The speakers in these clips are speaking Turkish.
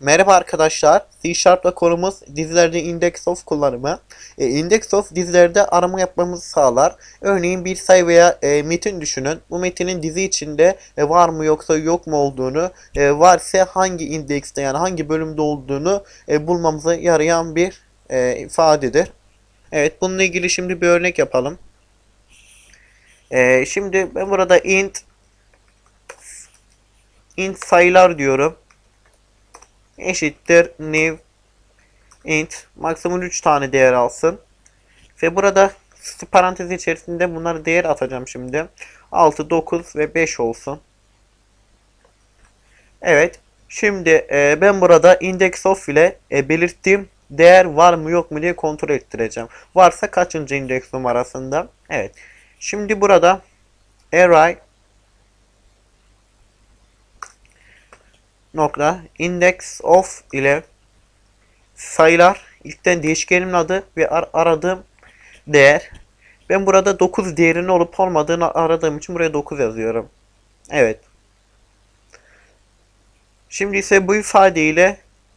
Merhaba arkadaşlar. C Sharp'la konumuz dizilerde index of kullanımı. E, index of dizilerde arama yapmamızı sağlar. Örneğin bir sayı veya e, metin düşünün. Bu metinin dizi içinde e, var mı yoksa yok mu olduğunu, e, varsa hangi indekste yani hangi bölümde olduğunu e, bulmamıza yarayan bir e, ifadedir. Evet bununla ilgili şimdi bir örnek yapalım. E, şimdi ben burada int int sayılar diyorum eşittir new int maksimum 3 tane değer alsın. Ve burada parantez içerisinde bunları değer atacağım şimdi. 6, 9 ve 5 olsun. Evet. Şimdi e, ben burada index of ile e, belirttiğim değer var mı yok mu diye kontrol ettireceğim. Varsa kaçıncı indeks numarasında? Evet. Şimdi burada array nokta index of ile sayılar ilkten değişkenimin adı ve ar aradığım değer. Ben burada 9 değerinin olup olmadığını aradığım için buraya 9 yazıyorum. Evet. Şimdi ise bu ifadeyle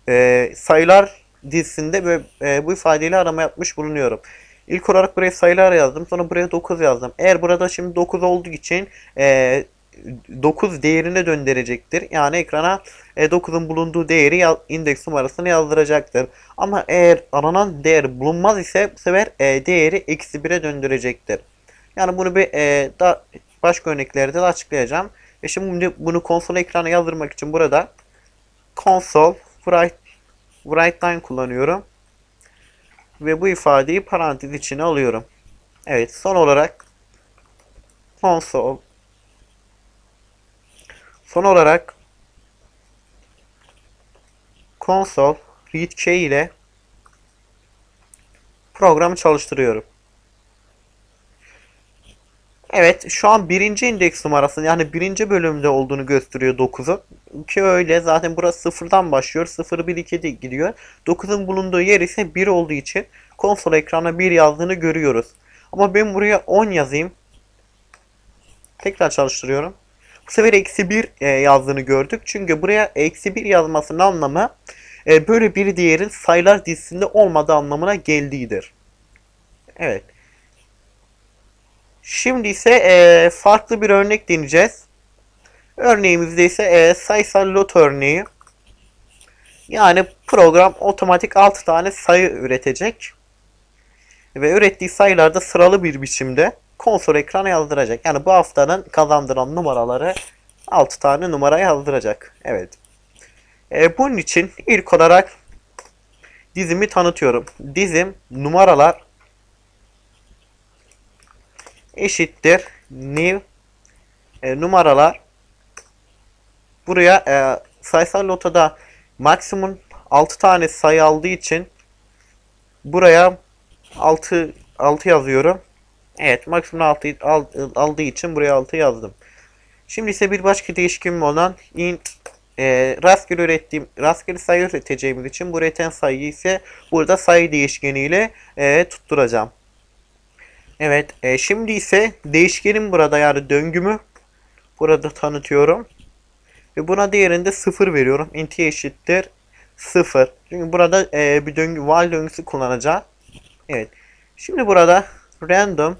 e, sayılar dizisinde ve e, bu ifadeyle arama yapmış bulunuyorum. İlk olarak buraya sayılar yazdım. Sonra buraya 9 yazdım. Eğer burada şimdi 9 olduğu için e, 9 değerine döndürecektir. Yani ekrana 9'un e, bulunduğu değeri indeks numarasını yazdıracaktır. Ama eğer aranan değer bulunmaz ise bu sefer e, değeri eksi 1'e döndürecektir. Yani bunu bir e, da başka örneklerde de açıklayacağım. Ve şimdi bunu konsol ekrana yazdırmak için burada console write, write line kullanıyorum. Ve bu ifadeyi parantez içine alıyorum. Evet son olarak console Son olarak console read key ile programı çalıştırıyorum. Evet şu an birinci indeks numarası yani birinci bölümde olduğunu gösteriyor 9'un. Ki öyle zaten burası sıfırdan başlıyor. 0 1 2 gidiyor. 9'un bulunduğu yer ise 1 olduğu için konsol ekrana 1 yazdığını görüyoruz. Ama ben buraya 10 yazayım. Tekrar çalıştırıyorum. Bu sefer eksi 1 e, yazdığını gördük. Çünkü buraya eksi 1 yazmasının anlamı e, böyle bir değerin sayılar dizisinde olmadığı anlamına geldiğidir. Evet. Şimdi ise e, farklı bir örnek deneyeceğiz. Örneğimizde ise sayısal lot örneği. Yani program otomatik 6 tane sayı üretecek. Ve ürettiği sayılarda sıralı bir biçimde konsol ekrana yazdıracak. Yani bu haftanın kazandıran numaraları 6 tane numara yazdıracak. Evet. E, bunun için ilk olarak dizimi tanıtıyorum. Dizim numaralar eşittir new e, numaralar buraya e, sayısal lotada maksimum 6 tane sayı aldığı için buraya 6 6 yazıyorum. Evet maksimum 6 aldığı için buraya 6 yazdım. Şimdi ise bir başka değişkenim olan int e, rastgele ürettiğim rastgele sayı üreteceğimiz için bu üreten sayıyı ise burada sayı değişkeniyle e, tutturacağım. Evet e, şimdi ise değişkenim burada yani döngümü burada tanıtıyorum. Ve buna değerinde 0 veriyorum. int eşittir 0. Çünkü burada e, bir döngü while döngüsü kullanacağım. Evet. Şimdi burada random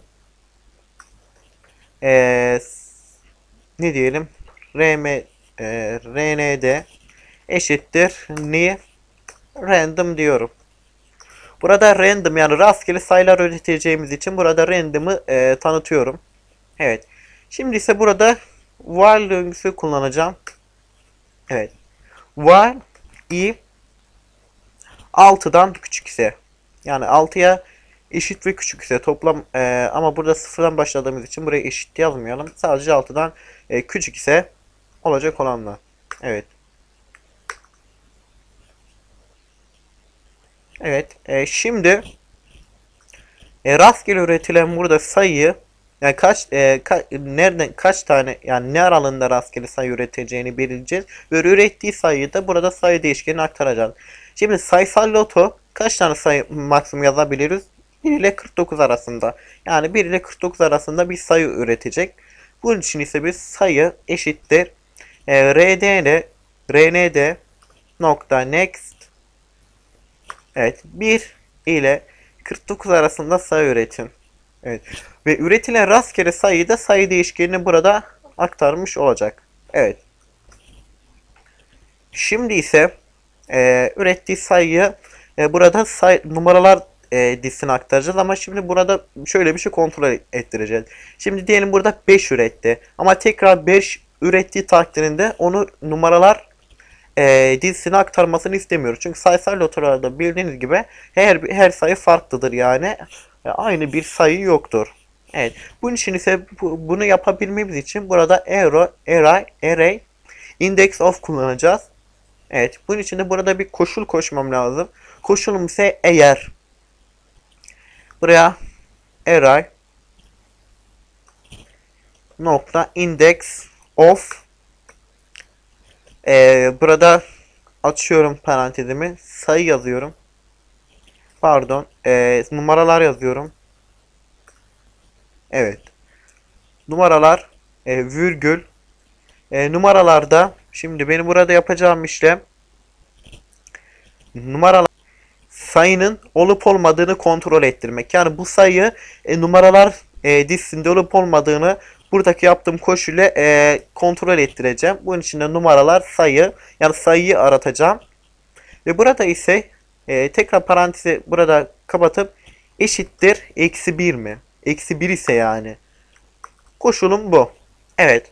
e, ne diyelim rm e, rnd eşittir new random diyorum. Burada random yani rastgele sayılar üreteceğimiz için burada random'ı e, tanıtıyorum. Evet. Şimdi ise burada while döngüsü kullanacağım. Evet. While i 6'dan küçük ise yani 6'ya eşit ve küçük ise toplam e, ama burada sıfırdan başladığımız için buraya eşit yazmayalım. Sadece 6'dan e, küçük ise olacak olanlar. Evet. Evet. E, şimdi e, rastgele üretilen burada sayıyı yani kaç e, ka, nereden kaç tane yani ne aralığında rastgele sayı üreteceğini belirleyeceğiz ve ürettiği sayıyı da burada sayı değişkenine aktaracağız. Şimdi sayısal loto kaç tane sayı maksimum yazabiliriz? 1 ile 49 arasında. Yani 1 ile 49 arasında bir sayı üretecek. Bunun için ise biz sayı eşittir e, RD ile RND nokta next Evet 1 ile 49 arasında sayı üretin. Evet. Ve üretilen rastgele sayıyı da sayı değişkenini burada aktarmış olacak. Evet. Şimdi ise e, ürettiği sayıyı e, burada say numaralar e, dizisine aktaracağız ama şimdi burada şöyle bir şey kontrol ettireceğiz. Şimdi diyelim burada 5 üretti ama tekrar 5 ürettiği takdirinde onu numaralar e, dizisine aktarmasını istemiyoruz. Çünkü sayısal lotolarda bildiğiniz gibi her her sayı farklıdır yani. E, aynı bir sayı yoktur. Evet. Bunun için ise bu, bunu yapabilmemiz için burada array, array, array index of kullanacağız. Evet. Bunun için de burada bir koşul koşmam lazım. Koşulum ise eğer. Buraya array nokta index of ee, burada açıyorum parantezimi. Sayı yazıyorum. Pardon. Ee, numaralar yazıyorum. Evet. Numaralar e, virgül e, numaralarda şimdi benim burada yapacağım işlem numaralar sayının olup olmadığını kontrol ettirmek. Yani bu sayı e, numaralar e, dizisinde olup olmadığını buradaki yaptığım koşuyla e, kontrol ettireceğim. Bunun için de numaralar sayı yani sayıyı aratacağım. Ve burada ise e, tekrar parantezi burada kapatıp eşittir eksi 1 mi? Eksi 1 ise yani. Koşulum bu. Evet.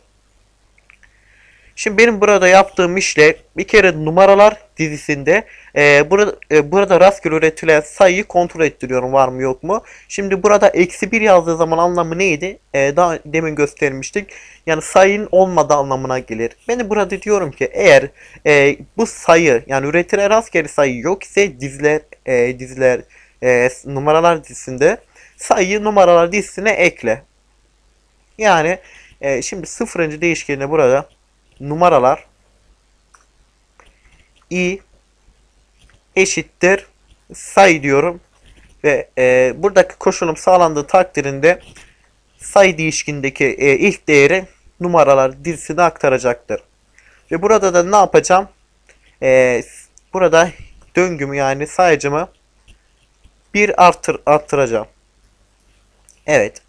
Şimdi benim burada yaptığım işle bir kere numaralar dizisinde e, burada, e, burada rastgele üretilen sayıyı kontrol ettiriyorum var mı yok mu. Şimdi burada eksi 1 yazdığı zaman anlamı neydi? E, daha demin göstermiştik. Yani sayının olmadığı anlamına gelir. Ben de burada diyorum ki eğer e, bu sayı yani üretilen rastgele sayı yok ise diziler, e, diziler e, numaralar dizisinde sayıyı numaralar dizisine ekle. Yani e, şimdi sıfırıncı değişkenine burada numaralar i eşittir sayı diyorum ve e, buradaki koşulum sağlandığı takdirinde sayı değişkindeki e, ilk değeri numaralar dizisine aktaracaktır. Ve burada da ne yapacağım? E, burada döngümü yani sayıcımı bir artır arttıracağım. Evet.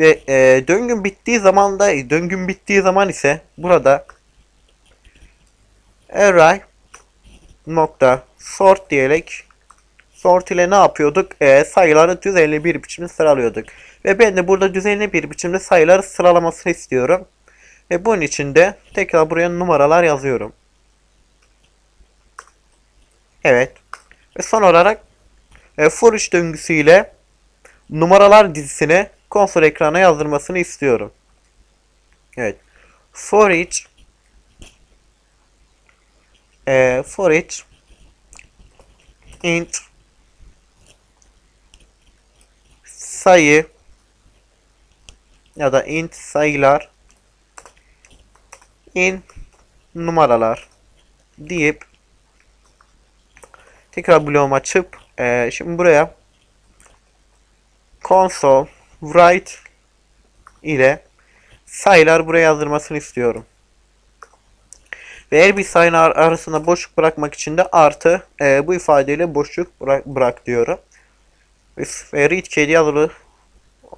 Ve e, döngüm bittiği zaman da döngüm bittiği zaman ise burada array nokta sort diyerek sort ile ne yapıyorduk? E, sayıları düzenli bir biçimde sıralıyorduk. Ve ben de burada düzenli bir biçimde sayıları sıralamasını istiyorum. Ve bunun için de tekrar buraya numaralar yazıyorum. Evet. Ve son olarak e, for döngüsüyle numaralar dizisine konsol ekrana yazdırmasını istiyorum. Evet. For each e, for each int sayı ya da int sayılar in numaralar deyip tekrar bloğumu açıp e, şimdi buraya console write ile sayılar buraya yazdırmasını istiyorum. Ve her bir sayının arasında boşluk bırakmak için de artı e, bu ifadeyle boşluk bırak, bırak diyorum. Ve, read kedi yazılı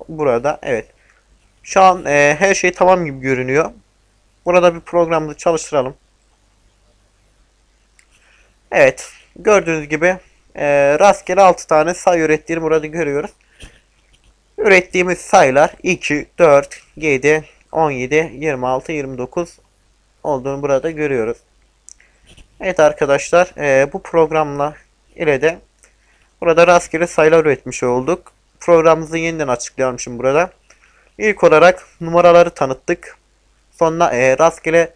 burada. Evet. Şu an e, her şey tamam gibi görünüyor. Burada bir programda çalıştıralım. Evet. Gördüğünüz gibi e, rastgele 6 tane sayı ürettiğini burada görüyoruz. Ürettiğimiz sayılar 2, 4, 7, 17, 26, 29 olduğunu burada görüyoruz. Evet arkadaşlar e, bu programla ile de burada rastgele sayılar üretmiş olduk. Programımızı yeniden açıklayalım şimdi burada. İlk olarak numaraları tanıttık. Sonra e, rastgele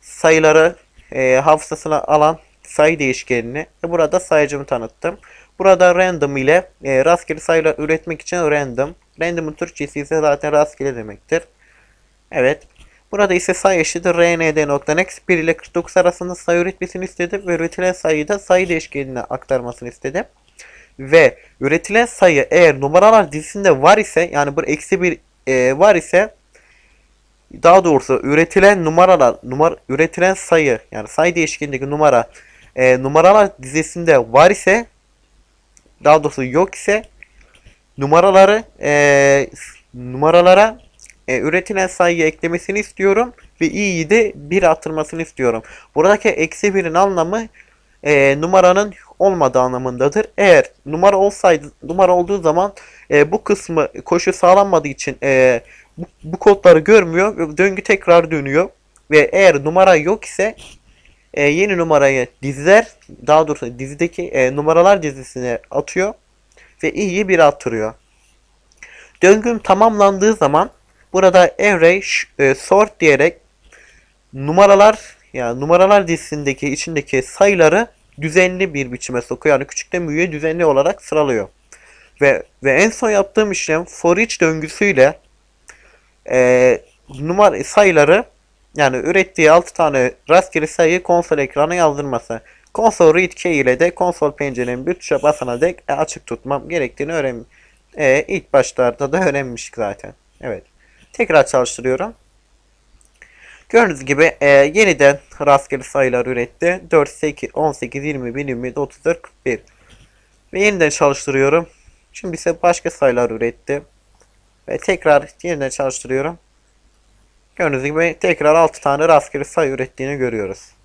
sayıları e, hafızasına alan sayı değişkenini ve burada sayıcımı tanıttım. Burada random ile e, rastgele sayılar üretmek için random. Random'ın Türkçesi ise zaten rastgele demektir. Evet. Burada ise sayı eşittir rnd.next 1 ile 49 arasında sayı üretmesini istedim ve üretilen sayıyı da sayı değişkenine aktarmasını istedim. Ve üretilen sayı eğer numaralar dizisinde var ise yani bu eksi bir e, var ise daha doğrusu üretilen numaralar, numara, üretilen sayı yani sayı değişkenindeki numara e, numaralar dizisinde var ise daha doğrusu yok ise numaraları e, numaralara e, üretilen sayıyı eklemesini istiyorum ve i'yi de 1 artırmasını istiyorum. Buradaki eksi 1'in anlamı e, numaranın olmadığı anlamındadır. Eğer numara olsaydı numara olduğu zaman e, bu kısmı koşu sağlanmadığı için e, bu, bu kodları görmüyor ve döngü tekrar dönüyor. Ve eğer numara yok ise e, yeni numarayı diziler daha doğrusu dizideki e, numaralar dizisine atıyor ve i'yi 1 artırıyor. Döngüm tamamlandığı zaman burada array e, sort diyerek numaralar yani numaralar dizisindeki içindeki sayıları düzenli bir biçime sokuyor. Yani küçükten büyüğe düzenli olarak sıralıyor. Ve ve en son yaptığım işlem for each döngüsüyle e, numara sayıları yani ürettiği 6 tane rastgele sayıyı konsol ekrana yazdırması. Konsol read key ile de konsol pencerenin bir tuşa basana dek e, açık tutmam gerektiğini öğren e, ilk başlarda da öğrenmiştik zaten. Evet. Tekrar çalıştırıyorum. Gördüğünüz gibi e, yeniden rastgele sayılar üretti. 4, 8, 18, 20, 1, 27, 34, 41. Ve yeniden çalıştırıyorum. Şimdi ise başka sayılar üretti. Ve tekrar yeniden çalıştırıyorum. Gördüğünüz gibi tekrar 6 tane rastgele sayı ürettiğini görüyoruz.